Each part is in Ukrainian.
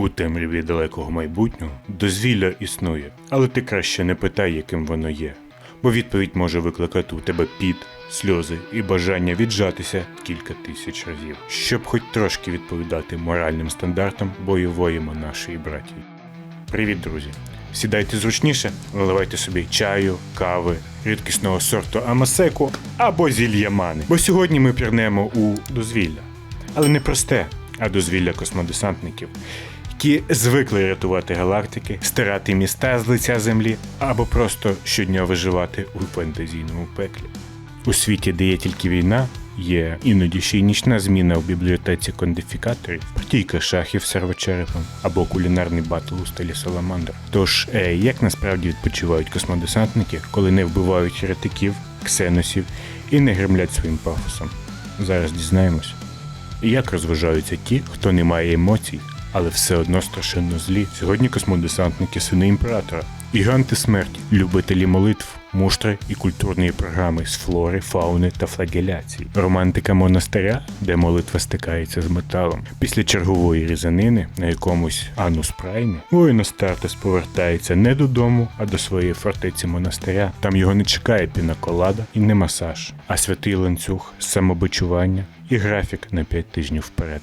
У темряві далекого майбутнього дозвілля існує, але ти краще не питай, яким воно є, бо відповідь може викликати у тебе піт, сльози і бажання віджатися кілька тисяч разів, щоб хоч трошки відповідати моральним стандартам бойової монашої братії. Привіт, друзі! Сідайте зручніше, наливайте собі чаю, кави, рідкісного сорту амасеку або зільямани. Бо сьогодні ми пірнемо у дозвілля. Але не просте, а дозвілля космодесантників, які звикли рятувати галактики, стирати міста з лиця землі або просто щодня виживати у фентезійному пеклі. У світі, де є тільки війна, є іноді ще й нічна зміна в бібліотеці кондифікаторів, партійка шахів з сервочерепом або кулінарний батл у стилі Саламандр. Тож, як насправді відпочивають космодесантники, коли не вбивають еретиків, ксеносів і не гремлять своїм пафосом? Зараз дізнаємось. Як розважаються ті, хто не має емоцій, але все одно страшенно злі. Сьогодні космодесантники сини імператора, гіганти смерті, любителі молитв, муштри і культурної програми з флори, фауни та флагеляції, романтика монастиря, де молитва стикається з металом. Після чергової різанини на якомусь анус праймі воїн Астартес повертається не додому, а до своєї фортеці монастиря. Там його не чекає пінаколада і не масаж, а святий ланцюг, самобичування і графік на 5 тижнів вперед.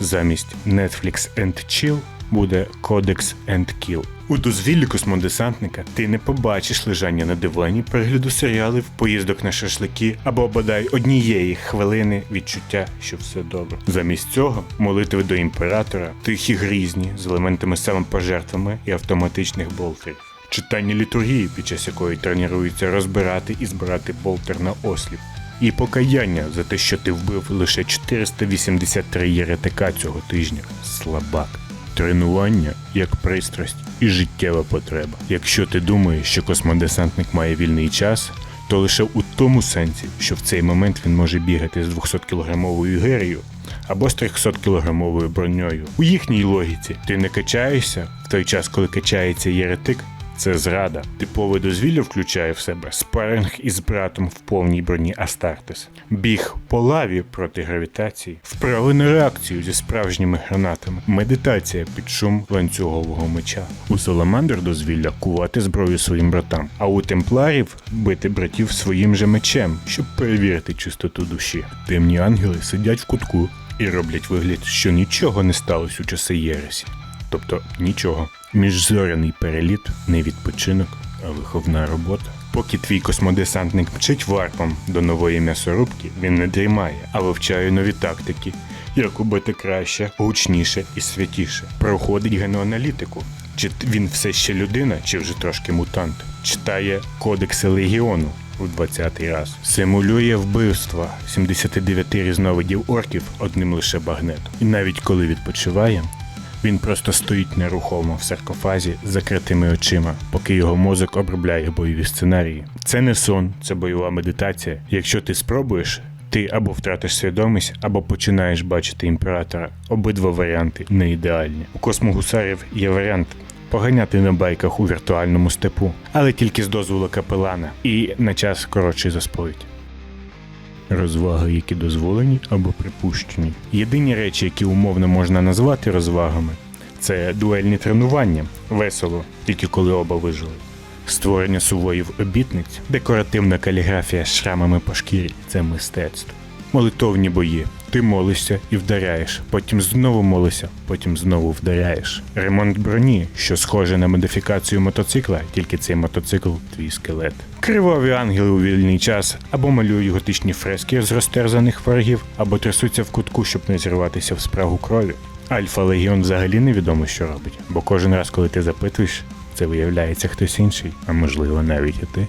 Замість Netflix and Chill буде Codex and Kill. У дозвіллі космодесантника ти не побачиш лежання на дивані, перегляду серіалів, поїздок на шашлики або бодай однієї хвилини відчуття, що все добре. Замість цього молитви до імператора, тихі грізні з елементами самопожертвами і автоматичних болтерів. Читання літургії, під час якої тренуються розбирати і збирати болтер на осліп. І покаяння за те, що ти вбив лише 483 єретика цього тижня. Слабак. Тренування як пристрасть і життєва потреба. Якщо ти думаєш, що космодесантник має вільний час, то лише у тому сенсі, що в цей момент він може бігати з 200-кілограмовою герією або з 300-кілограмовою броньою. У їхній логіці ти не качаєшся в той час, коли качається єретик. Це зрада. Типове дозвілля включає в себе спаринг із братом в повній броні Астартес, біг по лаві проти гравітації, вправи на реакцію зі справжніми гранатами, медитація під шум ланцюгового меча. У Саламандр дозвілля кувати зброю своїм братам, а у темпларів бити братів своїм же мечем, щоб перевірити чистоту душі. Темні ангели сидять в кутку і роблять вигляд, що нічого не сталося у часи Єресі. Тобто нічого. Міжзоряний переліт не відпочинок, а виховна робота. Поки твій космодесантник мчить варпом до нової м'ясорубки, він не дрімає, а вивчає нові тактики, як убити краще, гучніше і святіше. Проходить геноаналітику. Чи він все ще людина, чи вже трошки мутант. Читає кодекси легіону у 20-й раз. Симулює вбивства 79 різновидів орків одним лише багнетом. І навіть коли відпочиває, він просто стоїть нерухомо в саркофазі з закритими очима, поки його мозок обробляє бойові сценарії. Це не сон, це бойова медитація. Якщо ти спробуєш, ти або втратиш свідомість, або починаєш бачити імператора. Обидва варіанти не ідеальні. У космогусарів є варіант. Поганяти на байках у віртуальному степу, але тільки з дозволу капелана і на час коротший за сповідь. Розваги, які дозволені або припущені. Єдині речі, які умовно можна назвати розвагами, це дуельні тренування, весело, тільки коли оба вижили. Створення сувоїв обітниць, декоративна каліграфія з шрамами по шкірі це мистецтво. Молитовні бої. Ти молишся і вдаряєш, потім знову молишся, потім знову вдаряєш. Ремонт броні, що схоже на модифікацію мотоцикла, тільки цей мотоцикл твій скелет. Криваві ангели у вільний час або малюють готичні фрески з розтерзаних ворогів, або трясуться в кутку, щоб не зірватися в спрагу крові. Альфа Легіон взагалі невідомо, що робить, бо кожен раз, коли ти запитуєш, це виявляється хтось інший, а можливо навіть і ти.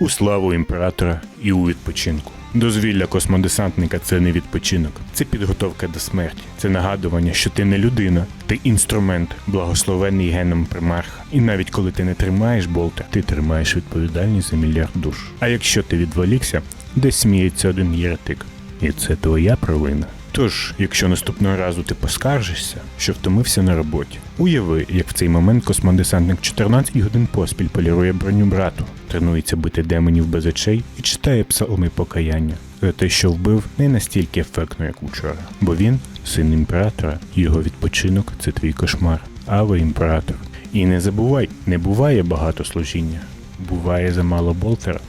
У славу імператора і у відпочинку. Дозвілля космодесантника це не відпочинок, це підготовка до смерті, це нагадування, що ти не людина, ти інструмент, благословений геном примарха. І навіть коли ти не тримаєш болта, ти тримаєш відповідальність за мільярд душ. А якщо ти відволікся, десь сміється один єретик. І це твоя провина. Тож, якщо наступного разу ти поскаржишся, що втомився на роботі, уяви, як в цей момент космодесантник 14 годин поспіль полірує броню брату, тренується бити демонів без очей і читає псалми покаяння за те, що вбив не настільки ефектно, як учора, бо він син імператора, його відпочинок це твій кошмар. Аве імператор. І не забувай, не буває багато служіння. Буває замало болтера.